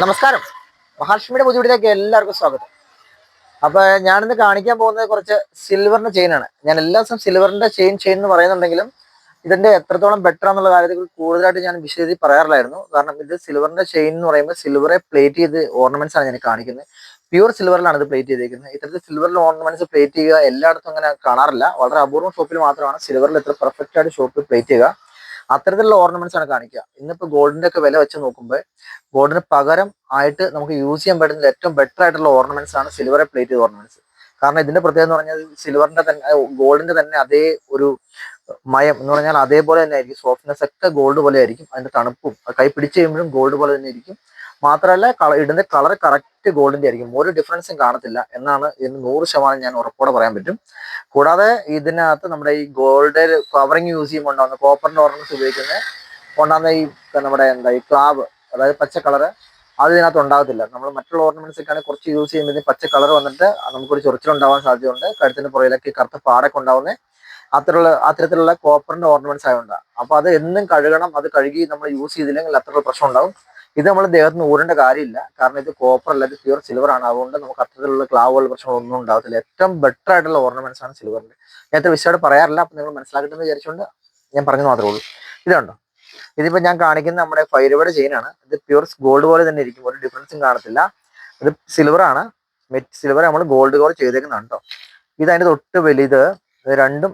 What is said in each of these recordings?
നമസ്കാരം. മഹാലക്ഷ്മിയുടെ പുതിയവിടിലേക്ക് എല്ലാവർക്കും സ്വാഗതം. അപ്പൊ ഞാനിന്ന് കാണിക്കാൻ പോകുന്നത് കുറച്ച് സിൽവറിന്റെ ചെയിനാണ് ഞാൻ എല്ലാ ദിവസവും സിൽവറിന്റെ ചെയിൻ ചെയിൻ എന്ന് പറയുന്നുണ്ടെങ്കിലും ഇതിന്റെ എത്രത്തോളം ബെറ്റർ എന്നുള്ള കാര്യത്തിൽ കൂടുതലായിട്ട് ഞാൻ വിശദീകരിച്ച് പറയാറില്ലായിരുന്നു. കാരണം ഇത് സിൽവറിന്റെ ചെയിൻ എന്ന് പറയുമ്പോൾ സിൽവറെ പ്ലേറ്റ് ചെയ്ത് ഓർണമെന്റ്സ് ആണ് ഞാൻ കാണിക്കുന്നത്. പ്യൂർ സിൽവറിലാണ് ഇത് പ്ലേറ്റ് ചെയ്തിരിക്കുന്നത് ഇത്തരത്തിൽ സിൽവറിൽ ഓർണമെന്റ്സ് പ്ലേറ്റ് ചെയ്യുക എല്ലായിടത്തും അങ്ങനെ കാണാറില്ല. വളരെ അപൂർവം ഷോപ്പിൽ മാത്രമാണ് സിൽവറിൽ ഇത്ര പെർഫെക്റ്റ് ആയിട്ട് ഷോപ്പിൽ പ്ലേറ്റ് ചെയ്യുക. അത്തരത്തിലുള്ള ഓർണമെന്റ്സ് ആണ് കാണിക്കുക. ഇന്നിപ്പോ ഗോൾഡിന്റെ ഒക്കെ വില വെച്ച് നോക്കുമ്പോൾ ഗോൾഡിന് പകരം ആയിട്ട് നമുക്ക് യൂസ് ചെയ്യാൻ പറ്റുന്ന ഏറ്റവും ബെറ്റർ ആയിട്ടുള്ള ഓർണമെന്റ്സ് ആണ് സിൽവറെ പ്ലേറ്റ് ഓർണമെന്റ്സ് കാരണം ഇതിന്റെ പ്രത്യേകത എന്ന് പറഞ്ഞാൽ സിൽവറിന്റെ തന്നെ ഗോൾഡിന്റെ തന്നെ അതേ ഒരു മയം എന്ന് പറഞ്ഞാൽ അതേപോലെ തന്നെ ആയിരിക്കും. സോഫ്റ്റ്നെസ് ഒക്കെ ഗോൾഡ് പോലെ ആയിരിക്കും. അതിന്റെ തണുപ്പും കൈ പിടിച്ച് കഴിയുമ്പോഴും ഗോൾഡ് പോലെ തന്നെ ആയിരിക്കും മാത്രമല്ല ഇടുന്ന കളർ കറക്റ്റ് ഗോൾഡിന്റെ ആയിരിക്കും. ഒരു ഡിഫറൻസും കാണത്തില്ല. എന്നാണ് ഇതിന് നൂറ് ശതമാനം ഞാൻ ഉറപ്പോടെ പറയാൻ പറ്റും. കൂടാതെ ഇതിനകത്ത് നമ്മുടെ ഈ ഗോൾഡ് കവറിങ് യൂസ് ചെയ്യുമ്പോൾ ഉണ്ടാകുന്ന കോപ്പറിന്റെ ഓർണൻസ് ഉപയോഗിക്കുന്ന ഉണ്ടാകുന്ന ഈ നമ്മുടെ എന്താ ഈ ക്ലാവ് അതായത് പച്ച കളറ് അത് ഇതിനകത്ത് ഉണ്ടാകത്തില്ല. നമ്മൾ മറ്റുള്ള ഓർണമെന്റ്സ് ഒക്കെ ആണെങ്കിൽ കുറച്ച് യൂസ് ചെയ്യുമ്പോൾ പച്ച കളർ വന്നിട്ട് നമുക്കൊരു ചൊറിച്ചിലുണ്ടാവാൻ സാധ്യതയുണ്ട്. കഴുത്തിന് പുറയിലൊക്കെ കറുത്ത പാടൊക്കെ ഉണ്ടാവുന്ന അത്തരത്തിലുള്ള അത്തരത്തിലുള്ള കോപ്പറിന്റെ ഓർണമെന്റ്സ് ആയതുകൊണ്ടാണ് അപ്പൊ അത് എന്നും കഴുകണം അത് കഴുകി നമ്മൾ യൂസ് ചെയ്തില്ലെങ്കിൽ അത്ര പ്രശ്നം ഉണ്ടാവും. ഇത് നമ്മൾ ദേഹത്തിന് ഊരേണ്ട കാര്യമില്ല. കാരണം ഇത് കോപ്പർ അല്ല ഇത് പ്യൂർ സിൽവർ ആണ്. അതുകൊണ്ട് നമുക്ക് അത്തരത്തിലുള്ള ക്ലാവുകൾ പ്രശ്നങ്ങളൊന്നും ഉണ്ടാവത്തില്ല. ഏറ്റവും ബെറ്റർ ആയിട്ടുള്ള ഓർണമെന്റ്സ് ആണ് സിൽവറിന്റെ ഞാൻ ഇത്ര വിശദമായിട്ട് പറയാറില്ല. അപ്പൊ നിങ്ങൾ മനസ്സിലാക്കട്ടെന്ന് വിചാരിച്ചുകൊണ്ട് ഞാൻ പറഞ്ഞു മാത്രമേ ഉള്ളൂ. ഇതുണ്ടോ ഇതിപ്പോ ഞാൻ കാണിക്കുന്ന നമ്മുടെ ഫൈരയുടെ ചെയിൻ ആണ്. ഇത് പ്യൂർ ഗോൾഡ് പോലെ തന്നെ ഇരിക്കും. ഒരു ഡിഫറൻസും കാണത്തില്ല. ഇത് സിൽവർ ആണ്. സിൽവർ നമ്മൾ ഗോൾഡ് കോൾ ചെയ്തേക്കുന്നതാണ് കേട്ടോ ഇത് അതിന്റെ തൊട്ട് വലുത് രണ്ടും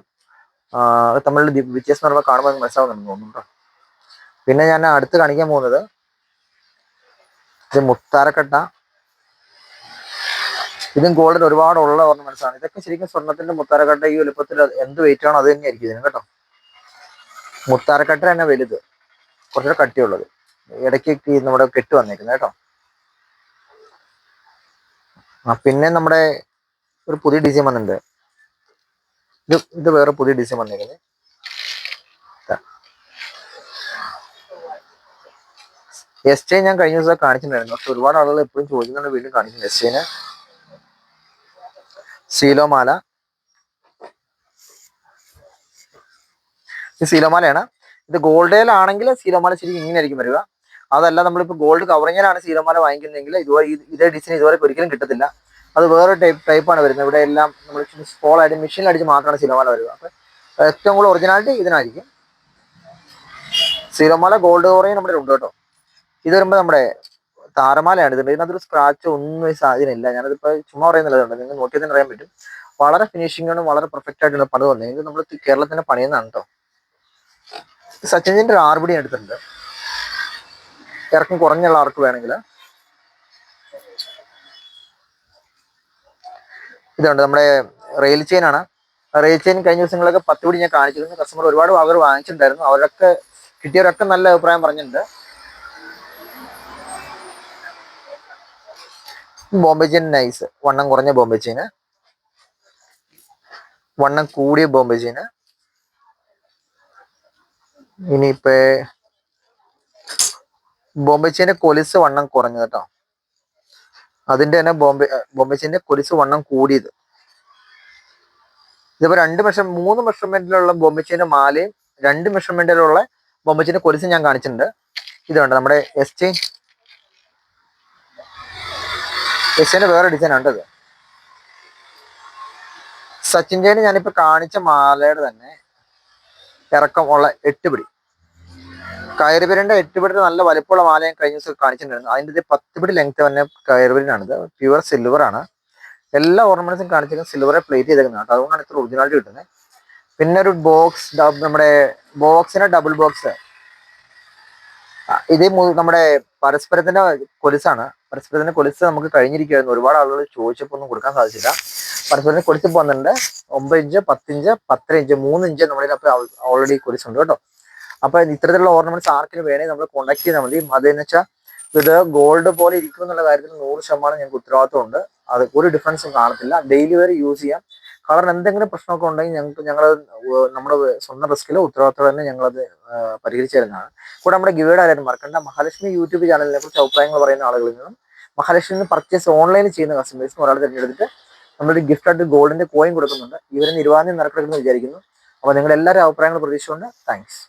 തമ്മിലുള്ള വ്യത്യാസം പറയുമ്പോൾ കാണുമ്പോൾ മനസ്സിലാവുന്നുണ്ട് തോന്നുന്നുണ്ടോ പിന്നെ ഞാൻ അടുത്ത് കാണിക്കാൻ പോകുന്നത് ഇത് മുത്താരക്കട്ട. ഇതും ഗോൾഡൻ ഒരുപാട് ഉള്ള ഓർമ്മ മനസ്സാണ്. ഇതൊക്കെ ശരിക്കും സ്വർണത്തിന്റെ മുത്താരക്കട്ട ഈ വലുപ്പത്തിൽ എന്ത് വെയിറ്റ് ആണോ അത് തന്നെയായിരിക്കും ഇതിന് കേട്ടോ. മുത്താരക്കട്ട തന്നെ വലുത്. കുറച്ചുകൂടെ കട്ടിയുള്ളത്. ഇടയ്ക്ക് നമ്മുടെ കെട്ട് വന്നേക്കുന്നത് കേട്ടോ. ആ പിന്നെ നമ്മുടെ ഒരു പുതിയ ഡിസൈൻ വന്നിട്ടുണ്ട്. ഇത് ഇത് വേറെ പുതിയ ഡിസൈൻ വന്നേക്കുന്നത് എസ് ടി ഞാൻ കഴിഞ്ഞ ദിവസം കാണിച്ചിട്ടുണ്ടായിരുന്നു. പക്ഷെ ഒരുപാട് ആളുകൾ എപ്പോഴും ചോദിക്കുന്നുണ്ട് വീണ്ടും കാണിക്കുന്നു എസ് ടിന് സീലോമാല ഇത് സീലോമാലയാണ് ഇത് ഗോൾഡേലാണെങ്കിൽ സീലോമാല ശരിക്കും ഇങ്ങനെ ആയിരിക്കും വരിക. അതല്ല നമ്മളിപ്പോൾ ഗോൾഡ് കവറിങ്ങിലാണ് സീലോമാല വാങ്ങിക്കുന്നതെങ്കിൽ ഇതുപോലെ ഇതേ ഡിസൈൻ ഇതുവരെ ഒരിക്കലും കിട്ടത്തില്ല. അത് വേറെ ടൈപ്പ് ടൈപ്പാണ് വരുന്നത്. ഇവിടെ എല്ലാം നമ്മൾ സ്കോൾ ആയിട്ട് മെഷീനിൽ അടിച്ച് മാത്രമാണ് സിലോമാല വരിക. അപ്പം ഏറ്റവും കൂടുതൽ ഒറിജിനാലിറ്റി ഇതിനായിരിക്കും. സിലോമാല ഗോൾഡ് കവറിങ് നമ്മുടെ ഉണ്ട് കേട്ടോ. ഇത് വരുമ്പോൾ നമ്മുടെ താരമാലയാണ് ഇതിന്റെ ഇതിനകത്തൊരു സ്ക്രാച്ച് ഒന്നും ഈ സാധ്യതയില്ല. ഞാനതിപ്പോൾ ചുമ്മാ പറയുന്നില്ല നിങ്ങൾക്ക് നോക്കിയാൽ തന്നെ അറിയാൻ പറ്റും. വളരെ ഫിനിഷിങ്ങാണ് വളരെ പെർഫെക്റ്റ് ആയിട്ടുള്ള പണി വന്നത്. ഇത് നമ്മൾ കേരളത്തിന്റെ പണിയെന്നാണ് കേട്ടോ. സച്ചിന്റെ ഒരു ആർബിഡി എടുത്തിട്ടുണ്ട്. ഇറക്കം കുറഞ്ഞുള്ള ആർക്ക് വേണമെങ്കിൽ. ഇതുണ്ട്. നമ്മുടെ റെയിൽ ചെയിൻ ആണ്. റെയിൽ ചെയിൻ കഴിഞ്ഞ ദിവസങ്ങളൊക്കെ പത്ത് പിടി ഞാൻ കാണിച്ചിരുന്നു. കസ്റ്റമർ ഒരുപാട് അവർ വാങ്ങിച്ചിട്ടുണ്ടായിരുന്നു. അവരൊക്കെ കിട്ടിയവരൊക്കെ നല്ല അഭിപ്രായം പറഞ്ഞിട്ടുണ്ട്. ബോംബെ ചെയിൻ നൈസ് വണ്ണം കുറഞ്ഞ ബോംബെ ചെയിന് വണ്ണം കൂടിയ ബോംബെ ചെയിന് ഇനിയിപ്പോ ബോംബെ ചെയിന്റെ കൊലിസ് വണ്ണം കുറഞ്ഞു കേട്ടോ. അതിന്റെ തന്നെ ബോംബെ ഏ, ബോംബെ ചെയിന്റെ കൊലിസ് വണ്ണം കൂടിയത്. ഇതിപ്പോ രണ്ട് മെഷർ മൂന്ന് മെഷർമെന്റിലുള്ള ബോംബെ ചെയിന്റെ മാലയും രണ്ട് മെഷർമെന്റിലുള്ള ബോംബെ ചെയിന്റെ കൊലിസ് ഞാൻ കാണിച്ചിട്ടുണ്ട്. ഇതുണ്ട് നമ്മുടെ എസ് ചെയിൻ എസ് വേറെ ഡിസൈൻ ഉണ്ട് ഇത് സച്ചിൻ ചെയിന് ഞാനിപ്പോ കാണിച്ച മാലയുടെ തന്നെ ഇറക്കം ഉള്ള എട്ട് പിടി. കയറുപിരന്റെ എട്ട് പിടി നല്ല വലിപ്പമുള്ള മാല ഞാൻ കഴിഞ്ഞ ദിവസം കാണിച്ചിട്ടുണ്ടായിരുന്നു. അതിന്റെ പത്ത് പിടി ലെങ്ത് തന്നെ കയറുപിരിനാണിത് പ്യുവർ സിൽവർ ആണ്. എല്ലാ ഓർണമെന്റ്സും കാണിച്ചിരിക്കുന്നത് സിൽവറെ പ്ലേറ്റ് ചെയ്തേക്കുന്നതാണ് അതുകൊണ്ടാണ് ഇത്ര ഒറിജിനാലിറ്റി കിട്ടുന്നത്. പിന്നെ ഒരു ബോക്സ് നമ്മുടെ ബോക്സിന്റെ ഡബിൾ ബോക്സ് ഇത് നമ്മുടെ പരസ്പരത്തിന്റെ കൊലുസാണ്. പരസ്പരത്തിന്റെ കൊലുസ് നമുക്ക് കഴിഞ്ഞിരിക്കുകയായിരുന്നു. ഒരുപാട് ആളുകൾ ചോദിച്ചപ്പോൾ ഒന്നും കൊടുക്കാൻ സാധിച്ചില്ല. പരസ്പരത്തിന്റെ കൊലുസ് പോകുന്നുണ്ട് ഒമ്പത് ഇഞ്ച് പത്തിഞ്ച് പത്തര ഇഞ്ച് മൂന്ന് ഇഞ്ച് നമ്മുടെ ഓൾറെഡി കൊലുസുണ്ട് കേട്ടോ. അപ്പൊ ഇത്തരത്തിലുള്ള ഓർണമെന്റ്സ് ആർക്കിന് വേണേ നമ്മൾ കോണ്ടാക്ട് ചെയ്താൽ മതി. അതെന്ന് വെച്ചാൽ ഇത് ഗോൾഡ് പോലെ ഇരിക്കും എന്നുള്ള കാര്യത്തിൽ നൂറ് ശതമാനം ഞങ്ങൾക്ക് ഉത്തരവാദിത്വമുണ്ട്. അത് ഒരു ഡിഫറൻസും കാണത്തില്ല. ഡെയിലി വരെ യൂസ് ചെയ്യാം. കളറിന് എന്തെങ്കിലും പ്രശ്നമൊക്കെ ഉണ്ടെങ്കിൽ ഞങ്ങൾക്ക് ഞങ്ങൾ നമ്മുടെ സ്വന്തം റിസ്കിൽ ഉത്തരവാദിത്വം തന്നെ ഞങ്ങളത് പരിഹരിച്ചു തരുന്നതാണ്. കൂടെ നമ്മുടെ ഗിവേഡ് ആരായിരുന്നു മറക്കണ്ട. മഹാലക്ഷ്മി യൂട്യൂബ് ചാനലിനെ കുറിച്ച് അഭിപ്രായങ്ങൾ പറയുന്ന ആളുകളിൽ നിന്നും മഹാലക്ഷ്മി പർച്ചേസ് ഓൺലൈനിൽ ചെയ്യുന്ന കസ്റ്റമേഴ്സിന് ഒരാൾ തിരഞ്ഞെടുത്തിട്ട് നമ്മളൊരു ഗിഫ്റ്റ് ആയിട്ട് ഗോൾഡിന്റെ കോയിൻ കൊടുക്കുന്നുണ്ട്. ഇവരെ നിരവധി നടക്കണമെന്ന് വിചാരിക്കുന്നു. അപ്പോൾ നിങ്ങൾ എല്ലാവരും അഭിപ്രായങ്ങൾ പ്രതീക്ഷിച്ചുകൊണ്ട് താങ്ക്സ്